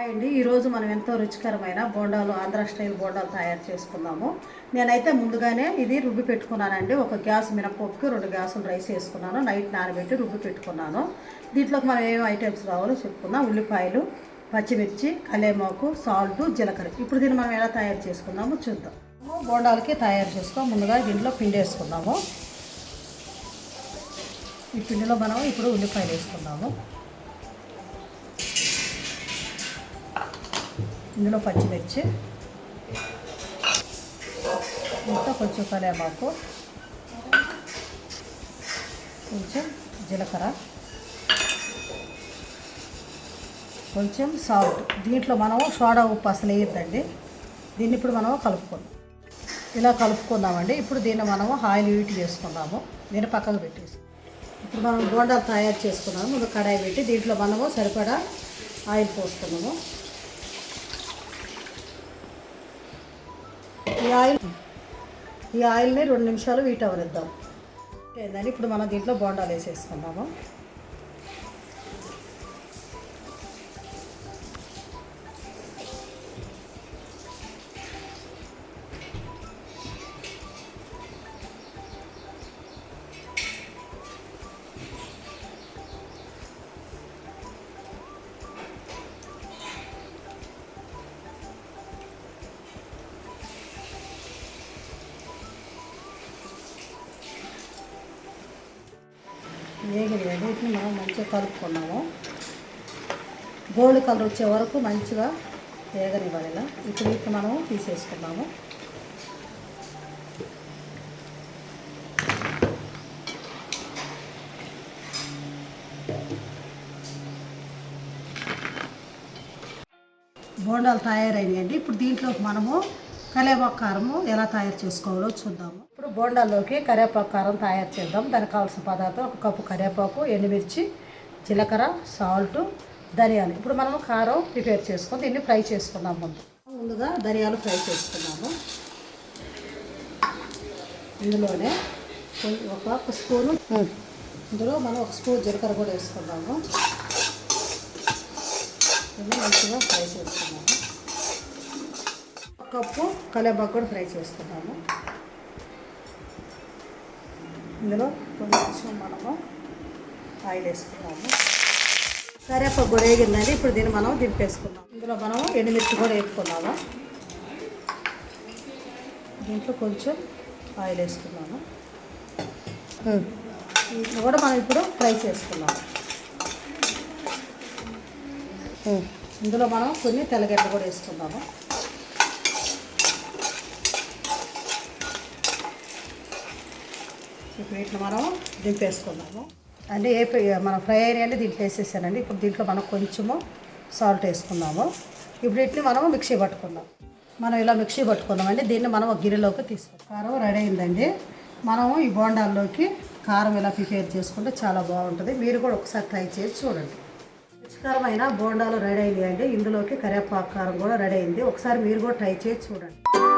Hi అండి ఈరోజు మనం ఎంతో రుచికరమైన బోండాలు ఆంధ్ర స్టైల్ బోండాలు తయారు చేసుకుందాము. నేనైతే ముందుగానే ఇది రుబ్బి పెట్టుకున్నానండి. ఒక గ్యాస్ మినపప్పుకి రెండు గ్యాసులు రైస్ వేసుకున్నాను. నైట్ నానబెట్టి రుబ్బి పెట్టుకున్నాను. దీంట్లోకి మనం ఏమేమి ఐటమ్స్ కావాలో చెప్పుకుందాం. ఉల్లిపాయలు పచ్చిమిర్చి కలేమాకు సాల్ట్ జీలకర్ర. ఇప్పుడు దీన్ని మనం ఎలా తయారు చేసుకుందామో చూద్దాం. బోండాలకి తయారు చేసుకో ముందుగా దీంట్లో పిండి వేసుకుందాము. ఈ పిండిలో మనం ఇప్పుడు ఉల్లిపాయలు వేసుకుందాము. ఇందులో పచ్చిమిర్చి. ఇంకా కొంచెం కలేమాకు కొంచెం జీలకర్ర. కొంచెం సాల్ట్. దీంట్లో మనం సోడా ఉప్పు అసలు వేయద్దండి. దీన్ని ఇప్పుడు మనం కలుపుకుందాం ఇలా కలుపుకుందామండి. ఇప్పుడు దీన్ని మనము ఆయిల్ హీట్ చేసుకుందాము. దీన్ని పక్కకు పెట్టేసి. ఇప్పుడు మనం బోండాలు తయారు చేసుకున్నాము. ముందు కడాయి పెట్టి దీంట్లో మనము సరిపడా ఆయిల్ పోసుకున్నాము ఈ ఆయిల్ ఈ ఆయిల్ని రెండు నిమిషాలు వీట్ అవనిద్దాం ఏందని ఇప్పుడు మనం దీంట్లో బోండాలు వేసేసుకుందాము. వేగిన వీటిని మనం మంచిగా కలుపుకున్నాము. గోల్డ్ కలర్ వచ్చే వరకు మంచిగా వేగనివ్వాలి ఇలా. ఇప్పుడు వీటిని మనము తీసేసుకున్నాము బోండాలు తయారైనాయండి. ఇప్పుడు దీంట్లోకి మనము కరివేపాకు కారము ఎలా తయారు చేసుకోవాలో చూద్దాము. ఇప్పుడు బోండాల్లోకి కరివేపాకు కారం తయారు చేద్దాం. దానికి కావాల్సిన పదార్థం ఒక కప్పు కరివేపాకు ఎండుమిర్చి జీలకర్ర సాల్ట్ ధనియాలు. ఇప్పుడు మనము కారం ప్రిపేర్ చేసుకొని దీన్ని ఫ్రై చేసుకుందాం ముందు. ముందుగా ధనియాలు ఫ్రై చేసుకున్నాము. ఇందులోనే ఒక స్పూను ఇందులో మనం ఒక స్పూన్ జీలకర్ర కూడా వేసుకున్నాము మంచిగా ఫ్రై చేసుకున్నాము. కప్పు కలేబాకు కూడా ఫ్రై చేసుకున్నాము ఇందులో కొంచెం మనము ఆయిల్ వేసుకున్నాము కరివేపాకు కూడా వేగిందండి. ఇప్పుడు దీన్ని మనం దింపేసుకున్నాం ఇందులో మనం ఎండుమిర్చి కూడా వేసుకున్నాము దీంట్లో కొంచెం ఆయిల్ వేసుకున్నాము దీంట్లో కూడా మనం ఇప్పుడు ఫ్రై చేసుకున్నాము ఇందులో మనం కొన్ని తెల్లగడ్డలు కూడా వేసుకున్నాము ఇప్పుడు వీటిని మనం దింపేసుకుందాము. అంటే ఏ ప- మనం ఫ్రై అయినాయండి దీంట్లో వేసేసానండి ఇప్పుడు దీంట్లో మనం కొంచెము సాల్ట్ వేసుకుందాము. ఇప్పుడు ఇట్ని మనం మిక్సీ పట్టుకుందాం. మనం ఇలా మిక్సీ పట్టుకుందామండి దీన్ని మనం ఒక గిన్నెలోకి తీసుకుందాం కారం రెడీ అయిందండి. మనము ఈ బోండాల్లోకి కారం ఇలా ప్రిపేర్ చేసుకుంటే చాలా బాగుంటుంది. మీరు కూడా ఒకసారి ట్రై చేసి చూడండి. రుచికరమైన బోండాలు రెడీ అయినాయండి. ఇందులోకి కరివేపాకు కారం కూడా రెడీ అయింది. ఒకసారి మీరు కూడా ట్రై చేసి చూడండి.